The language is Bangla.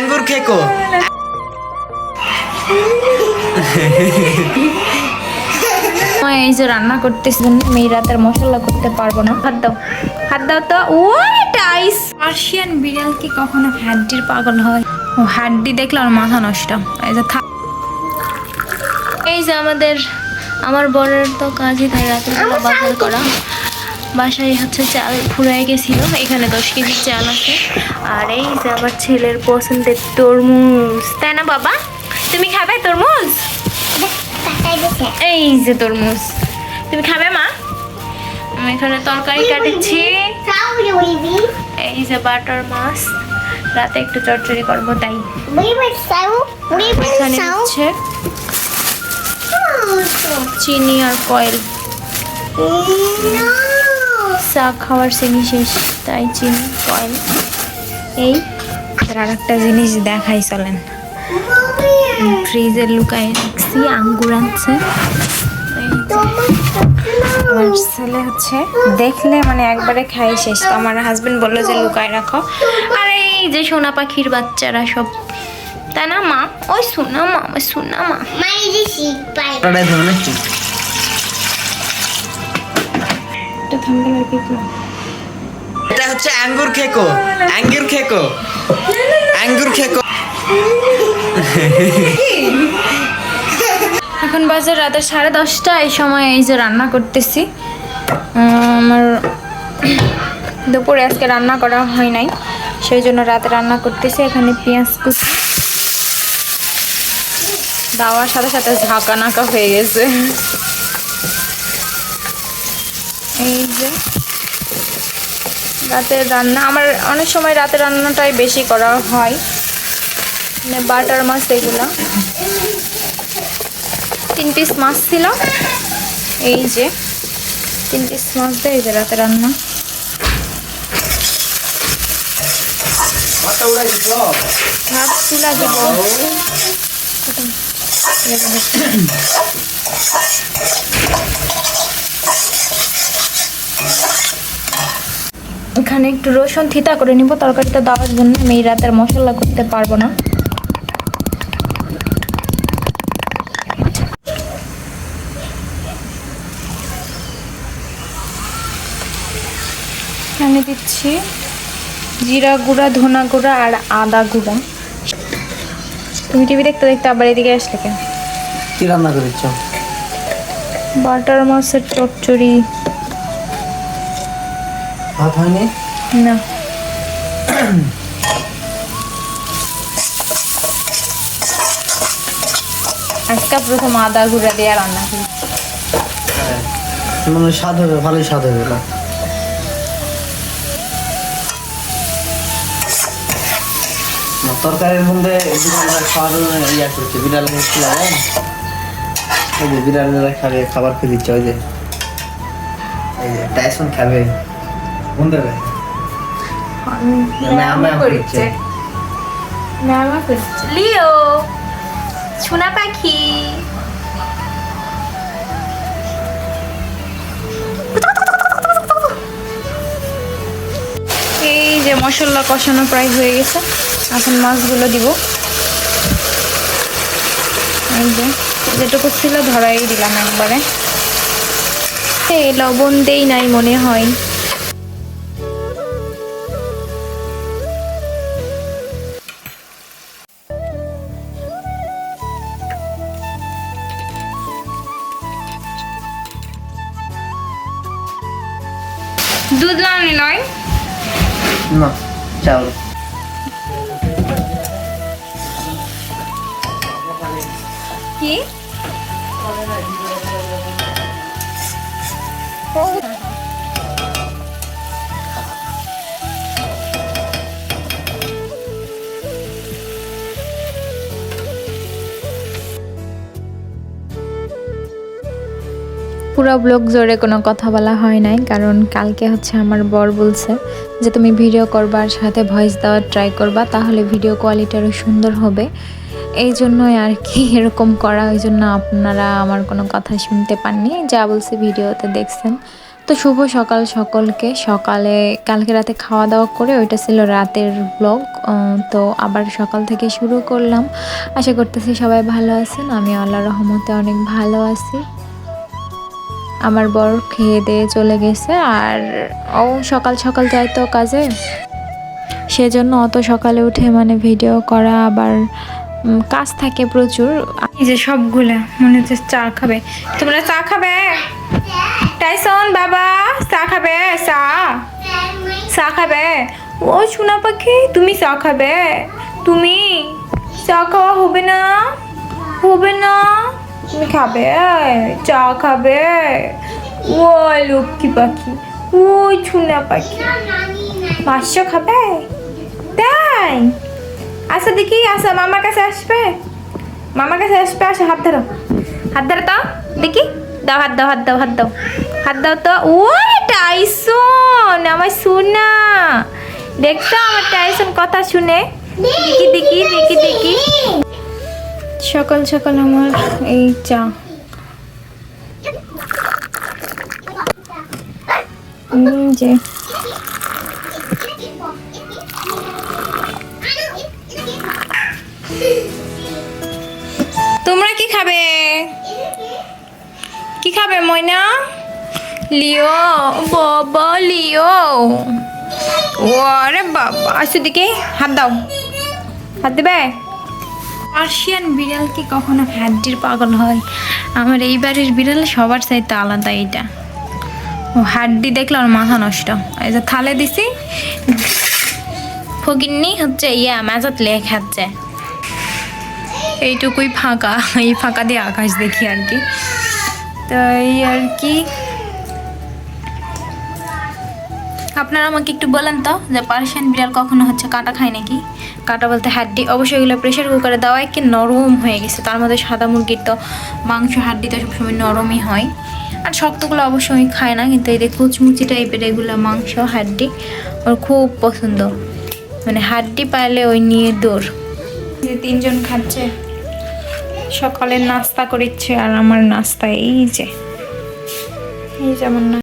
আঙ্গুর খেকো। এই যে রান্না করতেছি রাতের মশলা করতে পারব না। তো। ওয়াট আইস পার্সিয়ান বিড়াল কি কখনো হাড্ডির পাগল হয়? ও, হাড্ডি দেখলে ওর মাথা নষ্ট। এই যে এই যে আমাদের, আমার বরের তো কাজই তাই রাতের বাজার করা। বাসায় হচ্ছে চাল ফুরাই গেছিল এখানে দশ কেজি চাল আছে। আর এই যে আমার ছেলের পছন্দের তরমুজ। তাই না বাবা? তুমি খাবে তরমুজ? এই যে তরমুজ। তুমি খাবে মা? আমি এখানে তরকারি কাটেছি এই যে বাটার মাছ। রাতে একটু চচ্চড়ি করব, তাই। এখানে হচ্ছে চিনি আর কয়েল। চা খাওয়ার চিনি শেষ তাই চিনি কয়েল এই আর একটা জিনিস দেখাই চলেন। ফ্রিজে লুকাই রাখছি আঙ্গুর আনছে। আমার ছেলে হচ্ছে দেখলে মানে একবারে খাই শেষ। তো আমার হাজবেন্ড বলল যে লুকায় রাখো। আর এই যে সোনা পাখির বাচ্চারা সব তাই না মা? ওই সোনা মা ওই সোনা মা। এটা হচ্ছে আঙ্গুর খেকো। আঙ্গুর খেকো। আঙ্গুর খেকো। এখন বাজে রাতের সাড়ে দশটা এই সময় এই যে রান্না করতেছি। আমার দুপুরে আজকে রান্না করা হয় নাই সেই জন্য রাতে রান্না করতেছি। এখানে পেঁয়াজ কুচি। দাওয়ার সাথে সাথে ঝাঁকা নাকা হয়ে গেছে। এই যে রাতের রান্না আমার অনেক সময় রাতের রান্নাটাই বেশি করা হয়। মানে বাটার মাছ এগুলো। তিন পিস মাছ ছিল। এই যে তিন পিস মাছ দেয় এই যে রাতে রান্না। ভাত তুলা দিব এখানে একটু রসুন থিতা করে নিব তরকারিটা দেওয়ার জন্য আমি এই রাতের মশলা করতে পারব না। এখানে দিচ্ছি জিরা গুঁড়া ধনা গুঁড়া আর আদা গুঁড়া। তুমি টিভি দেখতে দেখতে আবার এদিকে আসলে কেন? কি রান্না করেছ? বাটার মাছের চচ্চড়ি। ভাত হয়নি? না। আজকে প্রথম আদা গুঁড়া দিয়ে রান্না করি। মানে স্বাদ হবে ভালোই স্বাদ হবে না? তরকারির মধ্যে খাওয়ার ইয়া করছে বিড়াল বিড়ালেরা খাবে খাবার খেয়ে দিচ্ছে ওই যে। এই যে টাইসন খাবে। কোন দেবে ম্যামা করছে। ম্যামা করছে। লিও সোনা পাখি। এই যে মশলা কষানো প্রায় হয়ে গেছে এখন মাছগুলো দিব। এই যে যেটুকু ছিল ধরাই দিলাম একবারে। এই লবণ দেই নাই মনে হয়। দুধ লাউনি নয় না চাউল কি? পুরো ব্লগ জোরে কোনো কথা বলা হয় নাই, কারণ কালকে হচ্ছে আমার বর বলছে যে তুমি ভিডিও করবার সাথে ভয়েস দেওয়ার ট্রাই করবা, তাহলে ভিডিও কোয়ালিটি আরও সুন্দর হবে। এই জন্যই আর কি এরকম করা, ওই জন্য আপনারা আমার কোনো কথা শুনতে পাননি, যা বলছে ভিডিওতে দেখছেন। তো শুভ সকাল সকলকে, সকালে কালকে রাতে খাওয়া দাওয়া করে, ওইটা ছিল রাতের ব্লগ তো আবার সকাল থেকে শুরু করলাম। আশা করতেছি সবাই ভালো আছেন আমি আল্লাহ রহমতে অনেক ভালো আছি। আমার বর খেয়ে দিয়ে চলে গেছে আর ও সকাল সকাল যায় তো কাজে। সেজন্য অত সকালে উঠে মানে ভিডিও করা আবার কাজ থাকে প্রচুর। এই যে সবগুলা, মনে হচ্ছে চা খাবে। তোমরা চা খাবে? টাইসন বাবা, চা খাবে? চা? চা খাবে? ও সোনা পাখি, তুমি চা খাবে? তুমি? চা খাওয়া হবে না? হবে না? তুমি খাবে? চা খাবে? ওই লক্ষ্মী পাখি, ওই ছুনা পাখি। মাংস খাবে? তাই? আচ্ছা দেখি আসো মামার কাছে আসবে? মামার কাছে আসবে, আসো, হাত ধরো। হাত ধরো তো, দেখি। দাও, হাত দাও হাত দাও হাত দাও। হাত দাও তো। ও টাইসন, আমার সোনা। দেখছ আমার টাইসন কথা শুনে? দেখি দেখি দেখি দেখি। সকাল সকাল আমার এই চা। যে। তোমরা কি খাবে? কি খাবে ময়না? লিও, বাবা, লিও। ওরে বাবা আসো দিকে হাত দাও। হাত দেবে? পার্সিয়ান বিড়াল কি কখনো হাড্ডির পাগল হয়? আমার এই বাড়ির বিড়াল সবার চাইতে আলাদা এইটা। ও হাড্ডি দেখলে ওর মাথা নষ্ট। এই যে থালে দিছি। ফকিন্নি হচ্ছে ইয়া, মাজাত লেখ খাচ্ছে এইটুকুই ফাঁকা। এই ফাঁকা দিয়ে আকাশ দেখি আর কি। তো এই আর কি। আপনারা আমাকে একটু বলেন তো যে পার্সিয়ান বিড়াল কখনো হচ্ছে কাটা খায় নাকি? কাটা বলতে হাড্ডি, অবশ্যই এগুলো প্রেশার কুকারে দেওয়া কি নরম হয়ে গেছে। তার মধ্যে সাদা মুরগির তো মাংস, হাড্ডি তো সবসময় নরমই হয়। আর শক্তগুলো অবশ্যই খায় না, কিন্তু এই যে কুচমুচি টাইপের এগুলো মাংস, হাড্ডি ওর খুব পছন্দ। মানে হাড্ডি পাইলে ওই নিয়ে দৌড়। যে তিনজন খাচ্ছে, সকালের নাস্তা করেছে আর আমার নাস্তা এই যে। এই যেমন